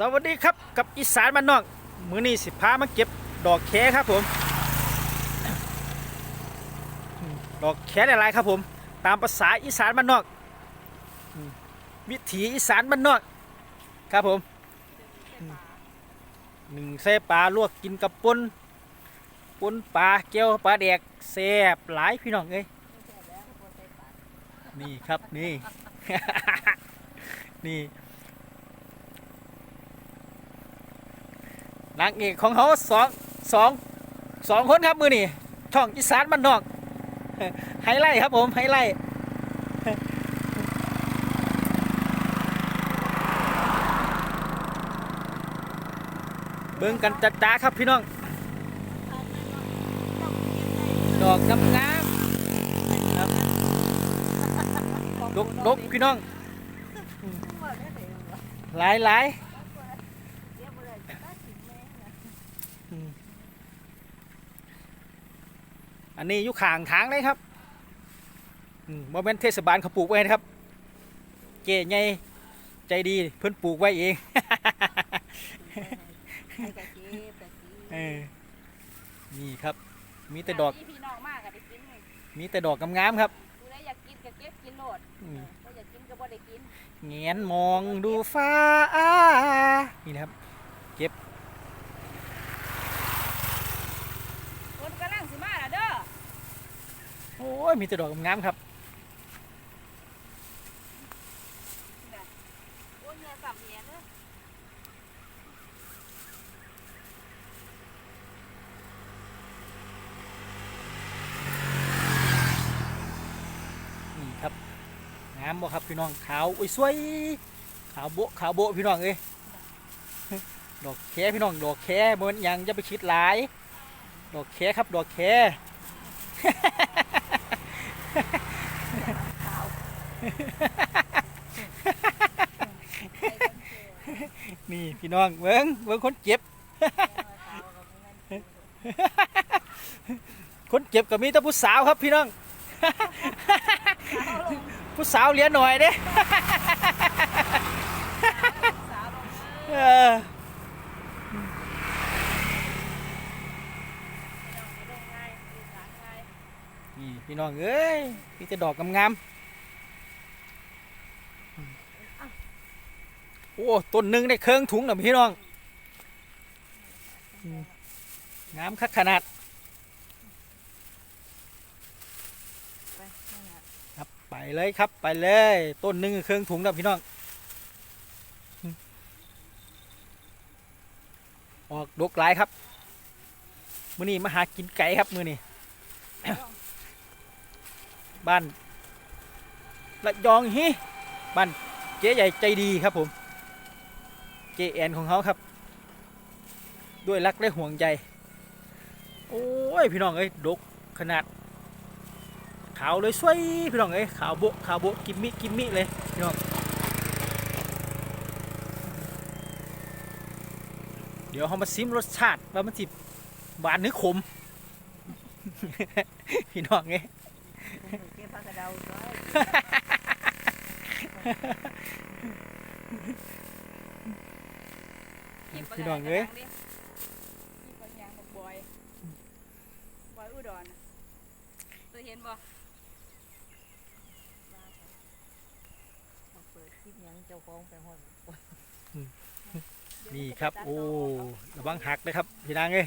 สวัสดีครับกับอีสานบ้านนอก มือนี้สิพามาเก็บดอกแคครับผม ดอกแคหลายๆครับผม ตามภาษาอีสานบ้านนอกอืมวิถีอีสานบ้านนอก ครับผมหนึ่งใส่ปลาลวกกินกับปนปนปลาเกี๊ยวปลาแดกแซ่บหลายพี่น้องเอ้ยนี่ครับนี่ นี่ นางเอกของเขาสองสองสองคนครับมือนี่ช่องอีสานบ้านนอกไฮไลท์ครับผมไฮไลท์เบิ่งกันจัดจ้าครับพี่น้อง ดอกงามงามครับดกดกพี่น้อง หลายหลาย อืมอันนี้อยู่ข้างทางเลยครับโมเมนเทศบาลเขาปลูกไว้นะครับ เก๋ไงใจดีเพิ่นปลูกไว้เองให้กะเก็บกะเก็บเออนี่ครับ มีแต่ดอกพี่พี่น้องมากอะได้กินไงมีแต่ดอกงามๆครับดูแลวอยากกินกะเก็บกินโลดอืมก็อยากกินก็บ่ได้กินแงนมองดูฟ้า นี่นะครับคนกำลังสิมาล่ะเด้อ โอ้ยมีแต่ดอกงามครับนี่ครับงามบ่ครับพี่น้องขาวอุ้ยสวยขาวโบขาวโบพี่น้องเอ้ยดอกแคพี่น้องดอกแคบนยังจะไปคิดหลาย ดอกแคครับดอกแค นี่พี่น้องเบิ้งเบิ้งคนเจ็บ คนเจ็บก็มีแต่ผู้สาวครับพี่น้อง ผู้สาวเลี้ยหน่อยเด้ สาวลง เอ เด้อ อ พี่น้องไปลงง่ายสื่อสารง่าย นี่ พี่น้องเอ้ยมีแต่ดอกงามๆโอ้ต้นหนึ่งได้เครื่องถุงนะพี่น้องงามคักขนาดครับไปเลยครับไปเลย ต้นหนึ่งเครื่องถุงนะพี่น้องอออกดกหลายครับ มือนี้มาหากินไก่ครับมือนี้ บ้านละยองฮิบ้านเจ๊ใหญ่ใจดีครับผมเจแอนของเขาครับ ด้วยรักและห่วงใจ โอ้ยพี่น้องเอ้ยดกขนาด ขาวเลยสวยพี่น้องเอ้ยขาวโบขาวโบกิมมิกิมมิเลยพี่น้องเดี๋ยวเรามาซิมรสชาติว่ามันจิหวานหรือขม พี่น้องเอ้ย เก็บผักกระเดาด้วยพี่น้องเอ้ยคลิปบางอย่างบอกบอยบอยอุดรน่ะเคยเห็นบ่เปิดคลิปหยังเจ้าของไปห้องนี่ครับ โอ้ระวังหักนะครับ พี่นางเอ้ย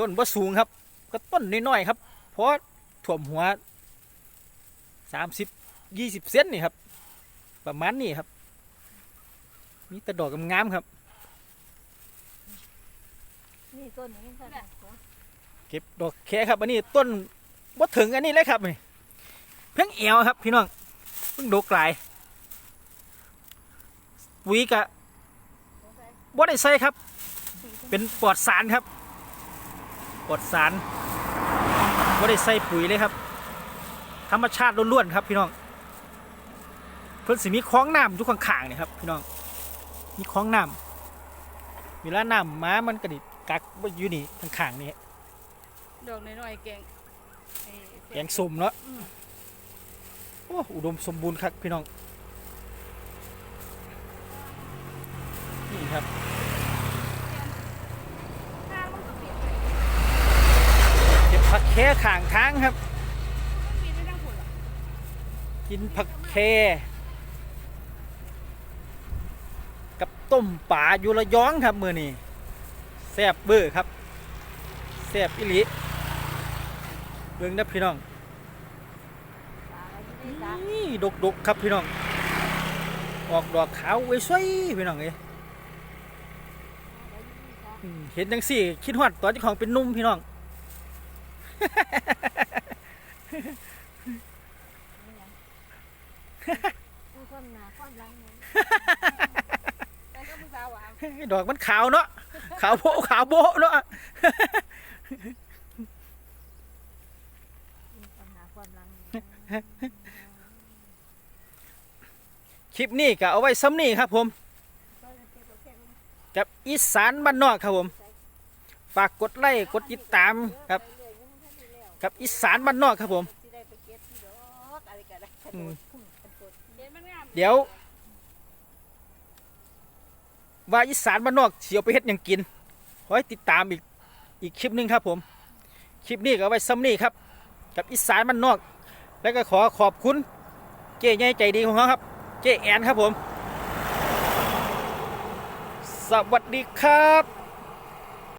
ต้นว่าสูงครับ ก็ต้นน้อยๆครับ เพราะถ่วมหัวสามสิบยี่สิบเซนนี่ครับ ประมาณนี้ครับ มีแต่ดอกงามๆครับ นี่ต้นนี้ค่ะเก็บดอกแคครับ อันนี้ต้นบ่ถึงอันนี้เลยครับนี่เพิ่งเอวครับ พี่น้องเพิ่งดกหลายปุ๋ยกะบ่ได้ใส่ครับ เป็นปลอดสารครับ ปลอดสารบ่ได้ใส่ปุ๋ยเลยครับ ธรรมชาติล้วนๆครับพี่น้อง เพิ่นสิมีคลองน้ำอยู่ข้างๆนี่ครับพี่น้อง มีคลองน้ำเวลาน้ำมามันกระดิกักไว้อยู่นี่ข้างๆนี่ดอกน้อยๆเก่งเอ้ยแกงสุ่มเนาะโอ้อุดมสมบูรณ์ครับพี่น้อง นี่ครับ ทางมันก็เปลี่ยนไป เก็ แค่ข่างทางครับ กินผักแคกับต้มป่าอยู่ระยองครับมือนี่แซ่บเบอร์ครับแซ่บอิลิเบิ่งนะพี่น้องนี่ดกดกครับพี่น้อง ออกดอกขาวไว้สวยพี่น้องเอ้ยอืมเห็นจังสี่ คิดฮอดตอนเจ้าของเป็นนุ่มพี่น้อง ผู้คนหนาความรังแต่ก็ผู้สาวหวานดอกมันขาวเนาะขาวโบะขาวโบะเนาะคลิปนี้ก็เอาไว้ซ้ำนี่ครับผมกับอีสานบ้านนอกครับผม ฝากกดไลค์กดติดตามครับ ไปเรื่อยๆยังไม่ทันได้แล้วกับอีสานบ้านนอกครับผมสิได้ไปเก็บที่ดอกอะไรกันได้กระโดอืมดพุ่งกระโดดเห็นมันงามเดี๋ยว ว่าอีสานบ้านนอกเสียวไปเฮ็ดหยังกินขอให้ติดตามอีกอีกคลิปหนึงครับผม คลิปนี้ก็เอาไว้ซ้ำนี่ครับ กับอีสานบ้านนอก แล้วก็ขอขอบคุณเจ๊ใหญ่ใจดีของเขาครับ เจ๊แอนครับผม สวัสดีครับ